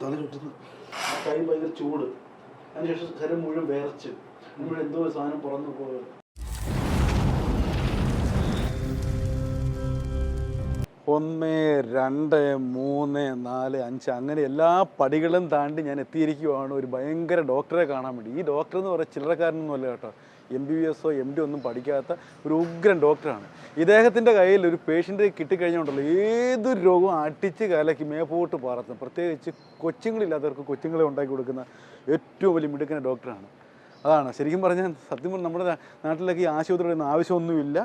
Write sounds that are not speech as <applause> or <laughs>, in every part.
തല ചുറ്റുന്നു കൈ ഭയങ്കര ചൂട്. അതിനുശേഷം ശരീരം മുഴുവൻ വേർച്ച്. മുഴുവൻ എന്തോ ഒരു സാധനം പുറന്നു പോയത് ഒന്ന് രണ്ട് മൂന്ന് നാല് അഞ്ച് അങ്ങനെ എല്ലാ പടികളും താണ്ടി ഞാൻ എത്തിയിരിക്കുവാണ്. ഒരു ഭയങ്കര ഡോക്ടറെ കാണാൻ വേണ്ടി. ഈ ഡോക്ടർ എന്ന് പറയുന്നത് ചില്ലറക്കാരനൊന്നുമല്ല കേട്ടോ. എം ബി ബി എസോ എം ഡി ഒന്നും പഠിക്കാത്ത ഒരു ഉഗ്രൻ ഡോക്ടറാണ്. ഇദ്ദേഹത്തിന്റെ കയ്യിൽ ഒരു പേഷ്യന്റ് കിട്ടിക്കഴിഞ്ഞുണ്ടല്ലോ ഏതൊരു രോഗവും അടിച്ച് കലക്കി മേപ്പോട്ട് പറത്തും പ്രത്യേകിച്ച് കൊച്ചുങ്ങളില്ലാത്തവർക്ക് കൊച്ചുങ്ങളെ ഉണ്ടാക്കി കൊടുക്കുന്ന ഏറ്റവും വലിയ മിടുക്കുന്ന ഡോക്ടറാണ്. അതാണ്. ശരിക്കും പറഞ്ഞാൽ സത്യം പറഞ്ഞാൽ നമ്മുടെ നാട്ടിലേക്ക് ഈ ആശുപത്രിയുടെ ആവശ്യമൊന്നുമില്ല.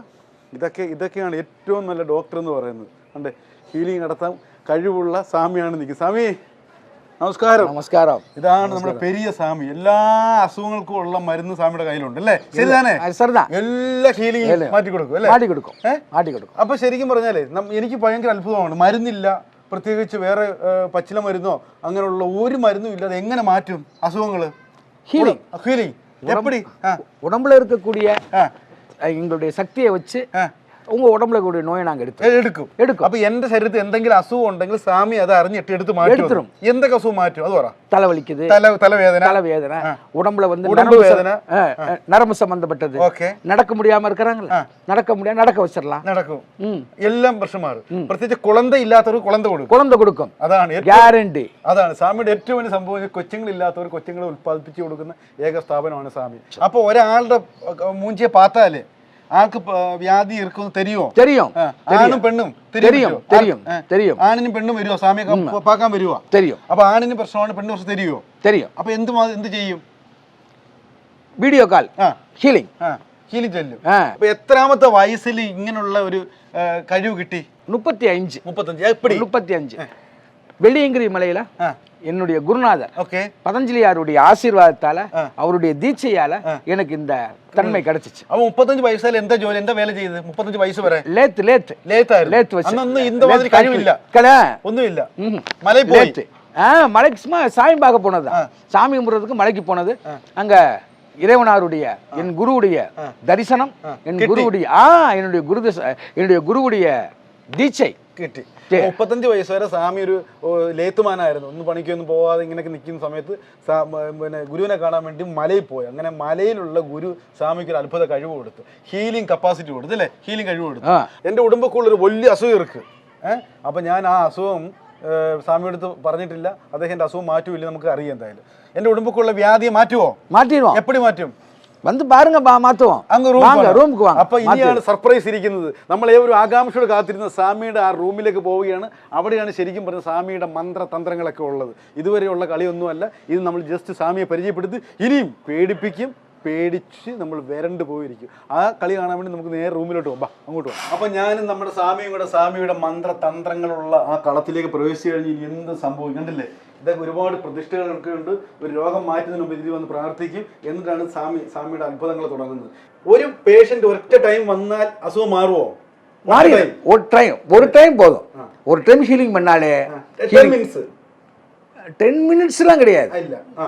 ഇതൊക്കെ ഇതൊക്കെയാണ് ഏറ്റവും നല്ല ഡോക്ടർ എന്ന് പറയുന്നത്. കണ്ടേ? ഹീലിംഗ് നടത്താൻ കഴിവുള്ള സ്വാമിയാണ് നിൽക്കുന്നത് സ്വാമി! നമസ്കാരം നമസ്കാരം ഇതാണ് നമ്മുടെ പെരിയ സ്വാമി എല്ലാ അസുഖങ്ങൾക്കും ഉള്ള മരുന്ന് സ്വാമിയുടെ കയ്യിലുണ്ട് അല്ലേ ശരിതാനേ சரிதா എല്ലാ ഹീലിംഗ് മാറ്റി കൊടുക്കും അല്ലേ மாட்டி கொடுக்கும் ഏ? மாட்டி கொடுக்கும் അപ്പൊ ശരിക്കും പറഞ്ഞാലേ നം- എനിക്ക് ഭയങ്കര അത്ഭുതമാണ് മരുന്നില്ല പ്രത്യേകിച്ച് വേറെ ഏ, പച്ചില മരുന്നോ അങ്ങനെയുള്ള ഒരു മരുന്നും ഇല്ലാതെ എങ്ങനെ മാറ്റും അസുഖങ്ങള് Healing. ഹീലിംഗ് എപ്പടി ആ உடம்புல இருக்கக்கூடிய ആ அஹ், எங்களுடைய சக்தியை வச்சு ആ உங்க உடம்புல கூடிய நோயை நாங்க எடுத்து എ- എടുക്കും എടുക്കും. അപ്പൊ എന്റെ ശരീരത്തിൽ എന്തെങ്കിലും അസുഖം ഉണ്ടെങ്കിൽ സ്വാമി അത് അറിഞ്ഞിട്ട് എടുത്ത് മാറ്റും എടുത്തിരും. എന്തൊക്കെ അസുഖം മാറ്റും അത് പറ தலை வலிக்குது തല തലവേദന தலைவேதனை உடம்புல வந்து உடம்பு நரம்பு ச- வேதனை. அஹ், அஹ், நரம்பு சம்பந்தப்பட்டது ഓക്കെ நடக்க முடியாம இருக்கிறாங்களா நடக்க முடியாது நடக்க வச்சிடலாம் നടക്കും ம் എല്ലാം പ്രശ്നം മാറും പ്രത്യേകിച്ച് കുളന്ത ഇല്ലാത്തവർക്ക് കുളന്ത കൊടുക്കും குழந்தை கொடுக்கும் അതാണ് ഏറ്റവും கேரண்டி അതാണ് സ്വാമിയുടെ ഏറ്റവും വലിയ സംഭവം കൊച്ചുങ്ങളില്ലാത്തവർ കൊച്ചുങ്ങളെ ഉൽപ്പാദിപ്പിച്ചു കൊടുക്കുന്ന ഏക സ്ഥാപനമാണ് സ്വാമി അപ്പോൾ ഒരാളുടെ അഹ്, മൂഞ്ചിയെ പാത്താല് ആൾക്ക് വ്യാധി ഇരിക്കും തരുമോ തരുമോ ആണും പെണ്ണും തരുമോ തരുമോ തരുമോ ആണിനും പെണ്ണും വരുവോ? സാമ്യ പാക്കാൻ വരുമോ തരുമോ അപ്പൊ ആണിന് പ്രശ്നമാണ് പെണ്ണ് പ്രശ്നം തരുമോ തരുമോ അപ്പൊ എന്ത് എന്ത് ചെയ്യും? വീഡിയോ കാൽ ഹീലിംഗ് ഹീലിംഗ് ചൊല്ലും. അപ്പൊ എത്രാമത്തെ വയസ്സിൽ ഇങ്ങനെയുള്ള ഒരു കഴിവ് കിട്ടി? മുപ്പത്തി അഞ്ച് മുപ്പത്തി അഞ്ച് മുപ്പത്തി അഞ്ച് வெள்ளியங்கிரி மலையில என்னுடைய குருநாதர் பதஞ்சலியாருடைய ஆசீர்வாதத்தால அவருடைய தீட்சையால எனக்கு இந்த தன்மை கிடைச்சிச்சு. அவன் முப்பத்தஞ்சு வயசுல எந்த ஜோலி எந்த வேலை செய்யுது? முப்பத்தஞ்சு வயசு வர. Lathe lathe. லேத்தா லேத்து வச்சு. இந்த மாதிரி கழிவு இல்ல கல ஒன்றும் இல்ல. மலை போயிட்டு மலைக்கு சும்மா சாமி பார்க்க போனது சாமி கும்பிட்றதுக்கு மலைக்கு போனது. அங்க இறைவனாருடைய என் குருவுடைய தரிசனம் என் குருவுடைய ஆ என்னுடைய குரு என்னுடைய குருவுடைய ദിച്ചൈ കിട്ടി. മുപ്പത്തഞ്ച് വയസ്സ് വരെ സ്വാമി ഒരു ലേത്തുമാനായിരുന്നു. ഒന്ന് പണിക്കൊന്നും പോവാതെ ഇങ്ങനെയൊക്കെ നിൽക്കുന്ന സമയത്ത് പിന്നെ ഗുരുവിനെ കാണാൻ വേണ്ടി മലയിൽ പോയി. അങ്ങനെ മലയിലുള്ള ഗുരു സ്വാമിക്ക് ഒരു അത്ഭുത കഴിവ് കൊടുത്തു. ഹീലിംഗ് കപ്പാസിറ്റി കൊടുത്തു അല്ലേ? ഹീലിംഗ് കഴിവ് കൊടുത്തു. എന്റെ ഉടുമ്പക്കുള്ള ഒരു വലിയ അസുഖം ഇറക്ക് ഏഹ് അപ്പം ഞാൻ ആ അസുഖം സ്വാമിയെടുത്ത് പറഞ്ഞിട്ടില്ല. അദ്ദേഹത്തിന്റെ അസുഖം മാറ്റുമില്ല നമുക്ക് അറിയാം എന്തായാലും. എന്റെ ഉടുമ്പക്കുള്ള വ്യാധിയെ മാറ്റുമോ മാറ്റിയോ എപ്പോഴും മാറ്റും? வந்து பாருங்க பா மாத்துவோம் അങ്ങ് റൂം வாங்க ரூமுக்கு வாங்க അപ്പൊ ഇനിയാണ് സർപ്രൈസ് ഇരിക്കുന്നത് നമ്മൾ ഏവരും ആകാംക്ഷയോട് കാത്തിരുന്ന സ്വാമിയുടെ ആ റൂമിലേക്ക് പോവുകയാണ് അവിടെയാണ് ശരിക്കും പറഞ്ഞ സ്വാമിയുടെ മന്ത്രതന്ത്രങ്ങളൊക്കെ ഉള്ളത് ഇതുവരെയുള്ള കളിയൊന്നുമല്ല ഇത് നമ്മൾ ജസ്റ്റ് സ്വാമിയെ പരിചയപ്പെടുത്തി ഇനിയും പേടിപ്പിക്കും പേടിച്ച് നമ്മൾ വരണ്ട് പോയിരിക്കും ആ കളി കാണാൻ വേണ്ടി നമുക്ക് നേരെ റൂമിലോട്ട് പോകാം ബാ, അങ്ങോട്ട് പോകാം അപ്പൊ ഞാനും നമ്മുടെ സ്വാമിയും കൂടെ സ്വാമിയുടെ മന്ത്രതന്ത്രങ്ങളുള്ള ആ കളത്തിലേക്ക് പ്രവേശിച്ചു കഴിഞ്ഞ് ഇനി എന്ത് സംഭവിക്കും കണ്ടില്ലേ ഇതൊക്കെ ഒരുപാട് പ്രതിഷ്ഠകളൊക്കെ ഉണ്ട് ഒരു രോഗം മാറ്റുന്നതിന് മുമ്പ് ഇതിൽ വന്ന് പ്രാർത്ഥിക്കും എന്നിട്ടാണ് സ്വാമി സ്വാമിയുടെ അത്ഭുതങ്ങൾ തുടങ്ങുന്നത് ഒരു പേഷ്യന്റ് ഒറ്റ ടൈം വന്നാൽ അസുഖം മാറുമോ மாறி ஒரு டைம் ஒரு டைம் போதும் ஒரு டைம் ஹீலிங் பண்ணாலே ടെൻ മിനിറ്റ്സ് டென் மினிட்ஸ்லாம் கிடையாது ഇല്ല ആ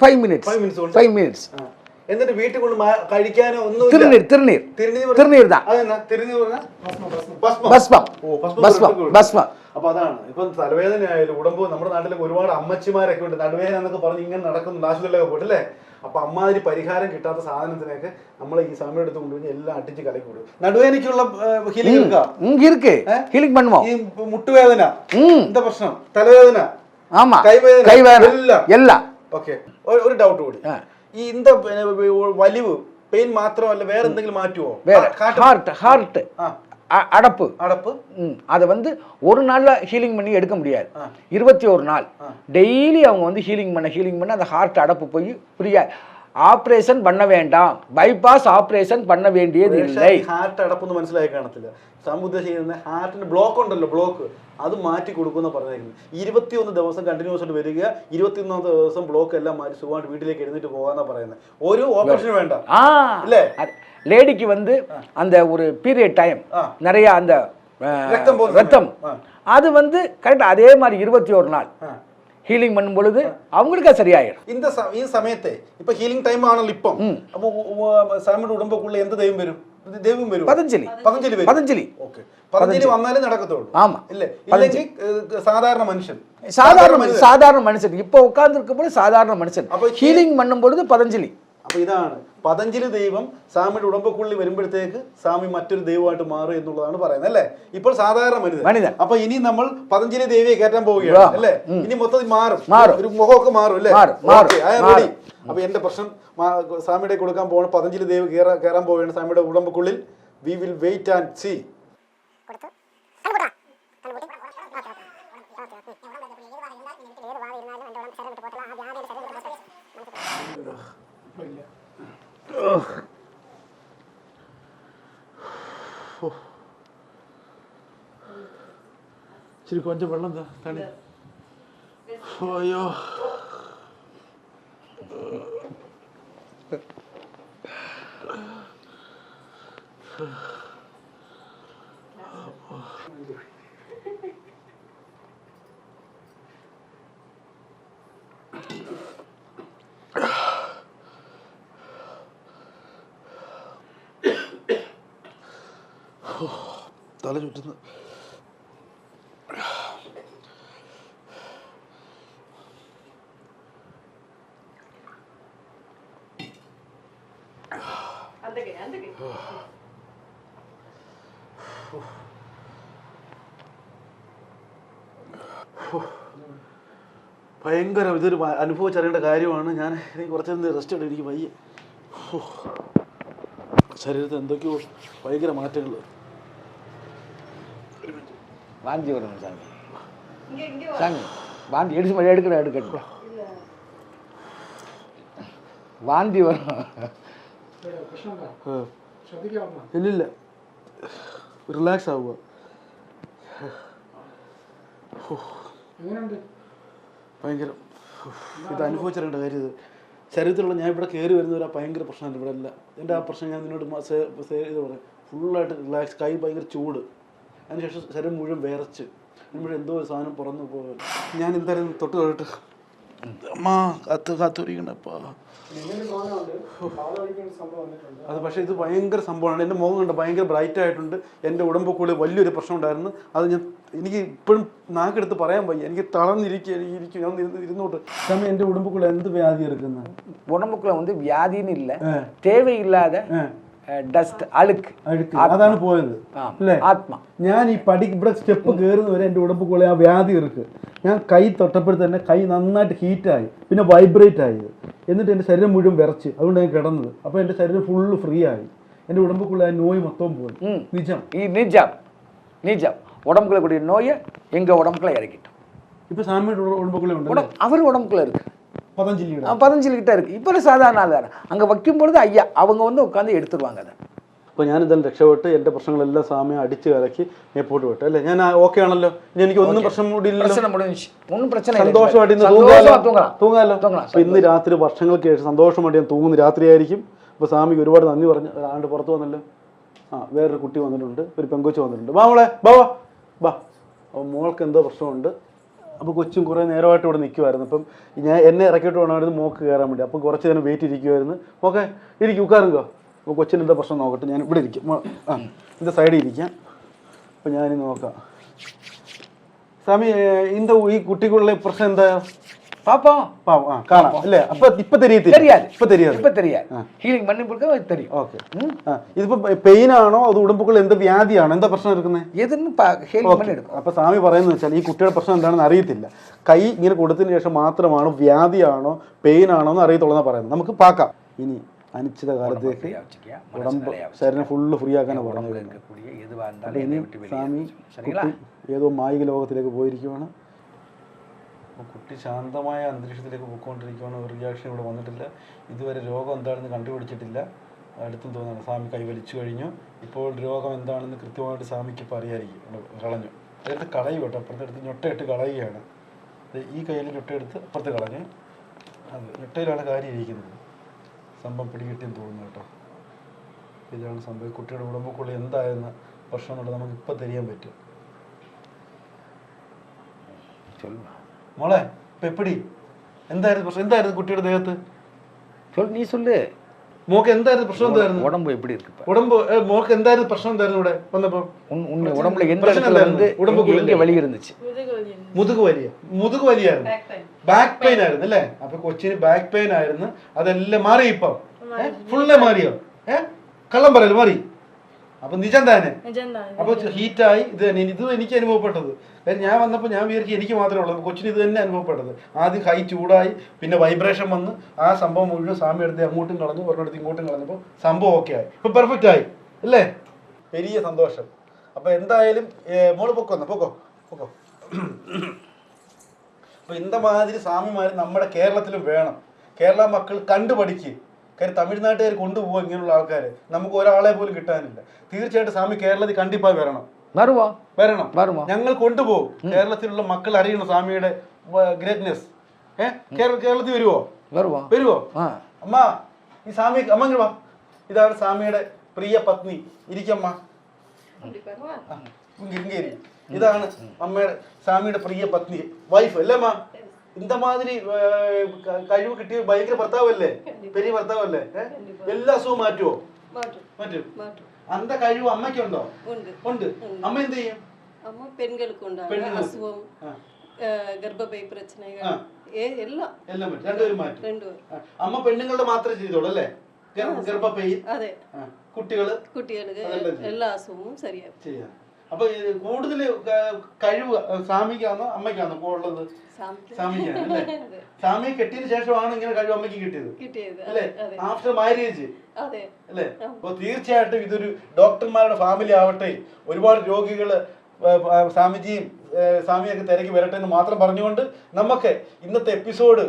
ஃபைவ் மினிட்ஸ் Five minutes കൊണ്ട്? ஃபைவ் மினிட்ஸ் ആ. എന്നിട്ട് വീട്ടിൽ കൊണ്ട് മാ- കഴിക്കാനോ ഒന്നുമില്ല திருநீர் திருநீர் തിരുനീർ திருநீர் தான் അതെന്നാ തിരുനീർ പറഞ്ഞാൽ ഭസ്മം பஸ்மம் ഓ ഭസ്മം பஸ்மம் പുരട്ടി കൊടുക്കും. பஸ்மம் അപ്പൊ അതാണ് ഇപ്പം തലവേദന ആയാലും ഉടമ്പ് നമ്മുടെ നാട്ടിലൊക്കെ ഒരുപാട് അമ്മച്ചിമാരൊക്കെ ഉണ്ട് നടുവേദന എന്നൊക്കെ പറഞ്ഞ് ഇങ്ങനെ നടക്കുന്നുണ്ട് ആശുപത്രിയിലൊക്കെ പോയിട്ട് അല്ലേ അപ്പൊ അമ്മാതിരി പരിഹാരം കിട്ടാത്ത സാധനത്തിനൊക്കെ നമ്മൾ ഈ സമയം എടുത്ത് കൊണ്ടുപോയി എല്ലാം അടിച്ച് കലക്കി കൊടുക്കും നടുവേദനയ്ക്കുള്ള ഹീലിംഗ് എടുക്കാം இங்க இருக்கு ஹீலிங் பண்ணுவோம் ഈ മുട്ടുവേദന ம் എന്താ പ്രശ്നം തലവേദന ஆமா കൈവേദന கைவேதனை എല്ലാം எல்லாம் ഓക്കെ ഒരു ഡൗട്ട് കൂടി ആ. ഈ എന്താ പിന്നെ വലിവ് പെയിൻ മാത്രമല്ല വേറെ എന്തെങ്കിലും മാറ്റുമോ வேற ആ, அடப்பு. அடப்பு. அதை வந்து ஒரு நாளில் ஹீலிங் பண்ணி எடுக்க முடியாது. இருபத்தி ஒரு நாள். டெய்லி அவங்க வந்து ஹீலிங் பண்ண ஹீலிங் பண்ண அந்த ஹார்ட் அடப்பு போய் ஃப்ரீயாக ஆப்ரேஷன் பண்ண வேண்டாம் பைபாஸ் ஆப்ரேஷன் பண்ண வேண்டியது இல்லை ഹാർട്ട് അടപ്പൊന്നും മനസ്സിലായി കാണത്തില്ല സമുദ്രം ചെയ്യുന്ന ഹാർട്ടിന് ബ്ലോക്ക് ഉണ്ടല്ലോ ബ്ലോക്ക് അത് മാറ്റി കൊടുക്കുന്ന പറഞ്ഞേക്കുന്നത് ഇരുപത്തിയൊന്ന് ദിവസം കണ്ടിന്യൂസ് ആയിട്ട് വരിക ഇരുപത്തിയൊന്നാമത്തെ ദിവസം ബ്ലോക്ക് എല്ലാം മാറ്റി സുഖമായിട്ട് വീട്ടിലേക്ക് എഴുന്നേറ്റ് പോകാന്നാ പറയുന്നത് ഒരു ഓപ്പറേഷൻ വേണ്ട ஆ இல்ல? லேடிக்கு வந்து அந்த ஒரு பீரியட் டைம் ஆ. நிறைய அந்த அஹ், ரத்தம் போகுது ரத்தம் ஆ. அது வந்து கரெக்ட் அதே மாதிரி இருபத்தி ஒரு நாள் ആ. ஹீலிங் பண்ணும் பொழுது அவங்களுக்கு அது சரியாயிடும் இந்த സ- ഈ സമയത്തെ ഇപ്പൊ ഹീലിംഗ് ടൈം ആണല്ലോ ഇപ്പം അപ്പൊ ഉ- ഉ- സ്വാമിയുടെ ഉടമ്പക്കുള്ള എന്ത് ദൈവം വരും ഇത് ദൈവം വരും പതഞ്ജലി പതഞ്ജലി വരും പതഞ്ജലി ഓക്കെ പതഞ്ജലി വന്നാലേ നടക്കത്തുള്ളൂ ஆமா ഇല്ലേ ഇല്ലെങ്കിൽ ഏഹ്, സാധാരണ മനുഷ്യൻ சாதாரண மனுஷன் சாதாரண மனுஷன் இப்போ உட்கார்ந்து இருக்கும்போது சாதாரண மனுஷன் அப்ப ஹீலிங் பண்ணும் பொழுது பதஞ்சலி അപ്പൊ ഇതാണ്. പതഞ്ജലി ദൈവം സ്വാമിയുടെ ഉടമ്പക്കുള്ളി വരുമ്പോഴത്തേക്ക് സ്വാമി മറ്റൊരു ദൈവമായിട്ട് മാറും എന്നുള്ളതാണ് പറയുന്നത് അല്ലേ? ഇപ്പോൾ സാധാരണ മനുഷ്യൻ. അപ്പൊ ഇനി നമ്മൾ പതഞ്ജലി ദേവിയെ കയറ്റാൻ പോവുകയാണ് അല്ലെ? ഇനി മൊത്തത്തിൽ മാറും. ഒരു മുഖമൊക്കെ മാറും അല്ലേ? റെഡി. അപ്പൊ എന്റെ പ്രശ്നം സാമിയുടെ സ്വാമിയുടെ കൊടുക്കാൻ പോകണം പതഞ്ജലി ദേവി കയറാൻ കയറാൻ പോവുകയാണ് സ്വാമിയുടെ ഉടമ്പക്കുള്ളിൽ. We will wait and see കൊടുത്തു കണ്ണുപൂട്ടാ കണ്ണുപൂട്ടി ഓക്കെ ഓക്കെ ഓക്കെ ഓക്കെ ഏത് ഭാവം ഇരുന്നാലും എന്റെ ഉടമ്പ് ശരം വിട്ട് പോകത്തില്ല ആ വ്യാധിയുടെ ശരം വിട്ട് പോകത്തില്ല ഇച്ചിരി കൊഞ്ചം വെള്ളം തണി അയ്യോ. തല ചുറ്റുന്നു ഭയങ്കര ഇതൊരു വ- അനുഭവിച്ചറിയേണ്ട കാര്യമാണ് ഞാൻ എനിക്ക് കുറച്ച് റെസ്റ്റ് എടുക്കും എനിക്ക് വയ്യ ഹോ. ശരീരത്തിൽ എന്തൊക്കെയോ ഭയങ്കര മാറ്റങ്ങൾ வாந்தி வரும் சாமி சாமி வாந்தி எடுத்து மாதிரி எடுக்கணும் எடுக்கணும் வாந்தி வரும் ഇല്ലില്ല റിലാക്സ് ആവുക ഹോ. ഭയങ്കര. ഇത് അനുഭവിച്ചറിയേണ്ട കാര്യം ഇത് ശരീരത്തിലുള്ള ഞാൻ ഇവിടെ കയറി വരുന്നവരാ ഭയങ്കര പ്രശ്നമാണ് ഇവിടെ അല്ല എന്റെ ആ പ്രശ്നം ഞാൻ നിന്നോട് ഇത് പറയാം. ഫുള്ളായിട്ട് റിലാക്സ് കൈ ഭയങ്കര ചൂട്. അതിനുശേഷം ശരീരം മുഴുവൻ വിറച്ച് മുഴുവൻ എന്തോ ഒരു സാധനം പുറന്നു പോകും ഞാൻ എന്തായാലും തൊട്ട് തൊട്ട് അമ്മ കത്ത് കാത്തൊരിക്കണപ്പാ അത് പക്ഷേ ഇത് ഭയങ്കര സംഭവമാണ് എൻ്റെ മുഖം കണ്ട് ഭയങ്കര ബ്രൈറ്റ് ആയിട്ടുണ്ട് എൻ്റെ ഉടമ്പക്കുള്ളിൽ വലിയൊരു പ്രശ്നം ഉണ്ടായിരുന്നു അത് ഞാൻ എനിക്ക് ഇപ്പോഴും നാക്കെടുത്ത് പറയാൻ വയ്യ എനിക്ക് തളർന്നിരിക്കുക എനിക്ക് ഇരിക്കും ഞാൻ ഇരുന്ന് ഇരുന്നോട്ട് സമയം എൻ്റെ ഉടമ്പക്കുള്ളിൽ എന്ത് വ്യാധി എടുക്കുന്നത് உடம்புக்குள்ள வந்து வியாதின்னு இல்லை தேவையில்லாத അതാണ് പോയത്. അല്ലേ? ആത്മ. ഞാൻ ഈ പടി ഇവിടെ സ്റ്റെപ്പ് കയറുന്ന വരെ എന്റെ ഉടമ്പ് കൂടെ ആ വ്യാധി ഇറക്ക്. ഞാൻ കൈ തൊട്ടപ്പോഴെ തന്നെ കൈ നന്നായിട്ട് ഹീറ്റായി പിന്നെ വൈബ്രേറ്റ് ആയത് എന്നിട്ട് എന്റെ ശരീരം മുഴുവൻ വിറച്ച്. അതുകൊണ്ട് ഞാൻ കിടന്നത്. അപ്പോൾ എന്റെ ശരീരം ഫുള്ള് ഫ്രീ ആയി. എന്റെ ഉടമ്പുക്കുള്ള ആ നോയ് മൊത്തം പോയി. നിജം. ഈ നിജം. നിജം. உடம்புக்குள்ள കൂടി നോയ് எங்கள் உடம்புக்குள்ள ഇറക്കിട്ടു ഇപ്പൊ സാമ്യ உடம்புக்குள்ளே അവർ அவர் ഇറക്കും பதஞ்சலி கிட்ட இருக்கு இப்போ சாதாரண ஆள் தானே அங்கே வைக்கும் பொழுது ஐயா அவங்க வந்து உட்காந்து எடுத்துருவாங்க அதை അപ്പോൾ ഞാനിതിൽ രക്ഷപ്പെട്ട് എന്റെ പ്രശ്നങ്ങളെല്ലാം സാമ്യം അടിച്ച് കലക്കി പോട്ട് വിട്ടു അല്ലേ? ഞാൻ ഓക്കെ ആണല്ലോ. ഇനി എനിക്ക് ഒന്നും പ്രശ്നം കൂടി സന്തോഷമായിട്ട് തൂങ്ങാലോ? അപ്പൊ ഇന്ന് രാത്രി വർഷങ്ങൾക്ക് ശേഷം സന്തോഷമായിട്ട് ഞാൻ തൂങ്ങുന്ന രാത്രിയായിരിക്കും. അപ്പോൾ സ്വാമിക്ക് ഒരുപാട് നന്ദി പറഞ്ഞു ആണ്ട് പുറത്ത് വന്നല്ലോ. ആ വേറൊരു കുട്ടി വന്നിട്ടുണ്ട് ഒരു പെങ്കൊച്ചു വന്നിട്ടുണ്ട്. വാ മോളെ ബാ വാ. ബാ മോൾക്ക് എന്തോ പ്രശ്നമുണ്ട്. അപ്പോൾ കൊച്ചും കുറേ നേരമായിട്ട് ഇവിടെ നിൽക്കുമായിരുന്നു അപ്പം ഞാൻ എന്നെ ഇറക്കിയിട്ട് വേണമായിരുന്നു മോക്ക് കയറാൻ വേണ്ടി. അപ്പോൾ കുറച്ച് നേരം വെയിറ്റ് ഇരിക്കുമായിരുന്നു ഓക്കെ ഇരിക്കും ഉക്കാറുണ്ടോ? അപ്പോൾ കൊച്ചിന് എന്താ പ്രശ്നം നോക്കട്ടെ. ഞാൻ ഇവിടെ ഇരിക്കും. ആ സൈഡിൽ ഇരിക്കാം. അപ്പോൾ ഞാൻ നോക്കാം. സ്വാമി ഇന്ത ഈ കുട്ടിക്കുള്ള പ്രശ്നം എന്താ? பார்ப்போம் പാവം, ആ കാണാം അല്ലേ അപ്പൊ ഇപ്പൊ തെരിയത്തില്ല தெரியாது ഇപ്പൊ தெரியாது இப்ப தெரியாது ஹீலிங் பண்ணி கொடுக்க தெரியும் ഓക്കെ ഇതിപ്പോ പെയിൻ ആണോ അത് ഉടമ്പുകൾ എന്ത് വ്യാധിയാണോ എന്താ പ്രശ്നം എടുക്കുന്നത് எதுன்னு பா ஹீலிங் பண்ணி எடுக்கும் അപ്പൊ സ്വാമി പറയുന്നത് വെച്ചാൽ ഈ കുട്ടിയുടെ പ്രശ്നം എന്താണെന്ന് അറിയത്തില്ല കൈ ഇങ്ങനെ കൊടുത്തതിന് ശേഷം മാത്രമാണ് വ്യാധിയാണോ പെയിൻ ആണോ എന്ന് അറിയത്തുള്ളൂ എന്നാ പറയുന്നത് നമുക്ക് പാക്കാം ഇനി അനിശ്ചിത കാലത്തേക്ക് ஃப்ரீயா வச்சுக்கியா ഉടമ്പ് மனசு நிறையா ശരീരം ഫുള്ള് ഫ്രീ ആക്കാനാണ് പറഞ്ഞത് உடம்புல இருக்கக்கூடிய எதுவா അപ്പൊ இருந்தாலும் ഇനി என்னை விட்டு സ്വാമി வெளியே சரிங்களா കുട്ടി ഏതോ മായിക ലോകത്തിലേക്ക് പോയിരിക്കുവാണ് അപ്പോൾ കുട്ടി ശാന്തമായ അന്തരീക്ഷത്തിലേക്ക് പോയിക്കൊണ്ടിരിക്കുകയാണ് ഒരു റിയാക്ഷൻ ഇവിടെ വന്നിട്ടില്ല. ഇതുവരെ രോഗം എന്താണെന്ന് കണ്ടുപിടിച്ചിട്ടില്ല. അടുത്തും തോന്നുന്നു സ്വാമി കൈവലിച്ചു കഴിഞ്ഞു. ഇപ്പോൾ രോഗം എന്താണെന്ന് കൃത്യമായിട്ട് സ്വാമിക്ക് ഇപ്പോൾ അറിയായിരിക്കും. കളഞ്ഞു അതെടുത്ത് കളയും കേട്ടോ. അപ്പുറത്തെ അടുത്ത് ഞൊട്ടയിട്ട് കളയുകയാണ്. ഈ കയ്യിൽ ഞൊട്ടയെടുത്ത് അപ്പുറത്ത് കളഞ്ഞു. അത് ഞൊട്ടയിലാണ് കാര്യം ഇരിക്കുന്നത്. സംഭവം പിടികിട്ടിയെന്ന് തോന്നുന്നു കേട്ടോ. ഇതാണ് സംഭവം. കുട്ടിയുടെ ഉടമ്പക്കുള്ളിൽ എന്തായിരുന്ന പ്രശ്നം എന്നുള്ളത് നമുക്ക് ഇപ്പം തെരിയാൻ പറ്റും. ചൊല്ലുക മോളെ ഇപ്പൊ എപ്പടി എന്തായിരുന്നു പ്രശ്നം എന്തായിരുന്നു കുട്ടിയുടെ ദേഹത്ത് சொல் நீ சொல்லு മോക്ക് എന്തായിരുന്നു പ്രശ്നം എന്തായിരുന്നു உடம்பு எப்படி இருக்கு இப்ப? ഉടമ്പ് ഏ, മോക്ക് എന്തായിരുന്നു പ്രശ്നം എന്തായിരുന്നു ഇവിടെ വന്നപ്പോ உன் உன் உடம்புல எந்த பிரச்சனை இடத்துல இல்ல, இருந்து உடம்புக்குள்ள எங்க- எங்க வலி இருந்துச்சு മുതുക് വലിയ മുതുക് വലിയായിരുന്നു ബാക്ക് പെയിൻ ആയിരുന്നു അല്ലേ അപ്പൊ കൊച്ചിന് ബാക്ക് പെയിൻ ആയിരുന്നു അതെല്ലാം മാറി ഇപ്പം ഫുള്ള് മാറിയോ ഏ കള്ളം പറയല് മാറി അപ്പൊ നിജം തന്നെ അപ്പൊ ഹീറ്റായി ഇത് തന്നെ. ഇത് എനിക്ക് അനുഭവപ്പെട്ടത്. കാര്യം ഞാൻ വന്നപ്പോൾ ഞാൻ വിചാരിച്ചു എനിക്ക് മാത്രമേ ഉള്ളൂ. കൊച്ചിന് ഇത് തന്നെ അനുഭവപ്പെട്ടത്. ആദ്യം ഹൈ ചൂടായി പിന്നെ വൈബ്രേഷൻ വന്ന് ആ സംഭവം മുഴുവൻ സാമി എടുത്ത് അങ്ങോട്ടും കളഞ്ഞു ഒരെണ്ണടുത്ത് ഇങ്ങോട്ടും കളഞ്ഞപ്പോൾ സംഭവം ഓക്കെ ആയി. ഇപ്പൊ പെർഫെക്റ്റ് ആയി. അല്ലേ? വലിയ സന്തോഷം. അപ്പൊ എന്തായാലും മോൾ പൊക്കോ പൊക്കോ? പൊക്കോ? അപ്പൊ ഇന്ത മാതിരി സാമിമാർ നമ്മുടെ കേരളത്തിലും വേണം. കേരള മക്കൾ കണ്ടുപഠിക്കുക കാര്യം തമിഴ്നാട്ടുകാർ കൊണ്ടുപോകുക ഇങ്ങനെയുള്ള ആൾക്കാർ നമുക്ക് ഒരാളെ പോലും കിട്ടാനില്ല. തീർച്ചയായിട്ടും സ്വാമി കേരളത്തിൽ കണ്ടിപ്പായി വരണം. വരണം. ഞങ്ങൾ കൊണ്ടുപോകും കേരളത്തിലുള്ള മക്കൾ അറിയണം സ്വാമിയുടെ ഗ്രേറ്റ്നെസ് ഏഹ് കേരളത്തിൽ വരുവോ? വരുവോ. അമ്മ ഈ സ്വാമി അമ്മ വാ. ഇതാണ് സ്വാമിയുടെ പ്രിയ പത്നി. ഇരിക്കമ്മ. ഇതാണ് അമ്മയുടെ സ്വാമിയുടെ പ്രിയ പത്നി. വൈഫ് അല്ലേ അമ്മ? இந்த மாதிரி ഏർ, ക- കഴിവ് കിട്ടിയ ഭയങ്കര ഭർത്താവല്ലേ പെരിയ ഭർത്താവല്ലേ ഏ? എല്ലാ അസുഖവും മാറ്റുവോ മാറ്റും അന്ത കഴിവ് അമ്മയ്ക്കുണ്ടോ ഉണ്ട് ഉണ്ട് അമ്മ എന്ത് ചെയ്യും அம்மா பெண்களுக்கு உண்டான பெண்களுக்கு. அசுவம் ആ, அஹ், கர்ப்பப்பை பிரச்சனைகள் ആ. ஏ- எல்லாம் എല്ലാം പറ്റും രണ്ടുപേരും മാറ്റും ரெண்டு பேரும். ആ, അമ്മ പെണ്ണുങ്ങളുടെ മാത്രമേ ചെയ്തോളൂ അല്ലേ ഗർഭ- ഗർഭപ്പൈ அதே ആ, കുട്ടികള് குட்டிகளுக்கு அதெல்லாம் செய்யும். எல்லா அசுவமும் சரியாகும் ചെയ്യാം അപ്പൊ കൂടുതൽ കഴിവ് സ്വാമിക്കാണോ അമ്മയ്ക്കാണോ ഇപ്പൊ ഉള്ളത്? സ്വാമി സ്വാമിക്കാണ് അല്ലേ? <laughs> കെട്ടിയതിന് ശേഷമാണ് ഇങ്ങനെ കഴിവ് അമ്മയ്ക്ക് കിട്ടിയത്. അല്ലെ? ആഫ്റ്റർ മാരേജ് അല്ലേ? അപ്പൊ തീർച്ചയായിട്ടും ഇതൊരു ഡോക്ടർമാരുടെ ഫാമിലി ആവട്ടെ ഒരുപാട് രോഗികൾ സ്വാമിജിയും സ്വാമിയൊക്കെ തിരക്കി വരട്ടെ എന്ന് മാത്രം പറഞ്ഞുകൊണ്ട് നമുക്ക് ഇന്നത്തെ എപ്പിസോഡ്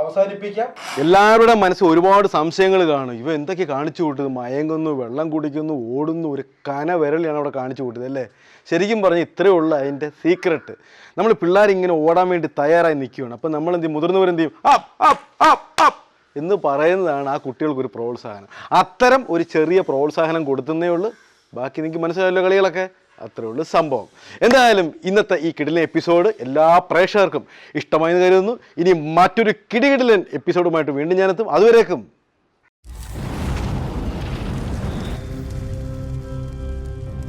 അവസാനിപ്പിക്കാം. എല്ലാവരുടെ മനസ്സിൽ ഒരുപാട് സംശയങ്ങൾ കാണും. ഇവ എന്തൊക്കെ കാണിച്ചു കൂട്ടുന്നത് മയങ്ങുന്നു വെള്ളം കുടിക്കുന്നു ഓടുന്നു ഒരു കന വിരലാണ് അവിടെ കാണിച്ചു കൂട്ടുന്നത് അല്ലേ? ശരിക്കും പറഞ്ഞാൽ ഇത്രയേ ഉള്ളൂ അതിന്റെ സീക്രട്ട് നമ്മൾ പിള്ളേർ ഇങ്ങനെ ഓടാൻ വേണ്ടി തയ്യാറായി നിൽക്കുകയാണ്. അപ്പം നമ്മൾ എന്ത് മുതിർന്നവരെന്ത് ചെയ്യും? അപ്പ് അപ്പ് അപ്പ് അപ്പ് എന്ന് പറയുന്നതാണ് ആ കുട്ടികൾക്കൊരു പ്രോത്സാഹനം. അത്തരം ഒരു ചെറിയ പ്രോത്സാഹനം കൊടുത്തുന്നേ ഉള്ളൂ. ബാക്കി നിങ്ങൾക്ക് മനസ്സിലായല്ലോ കളികളൊക്കെ? അത്രേ ഉള്ളൂ സംഭവം. എന്തായാലും ഇന്നത്തെ ഈ കിടിലൻ എപ്പിസോഡ് എല്ലാ പ്രേക്ഷകർക്കും ഇഷ്ടമായി കരുതുന്നു. ഇനി മറ്റൊരു കിടികിടിലൻ എപ്പിസോഡുമായിട്ട് വീണ്ടും ഞാനെത്തും. അതുവരേക്കും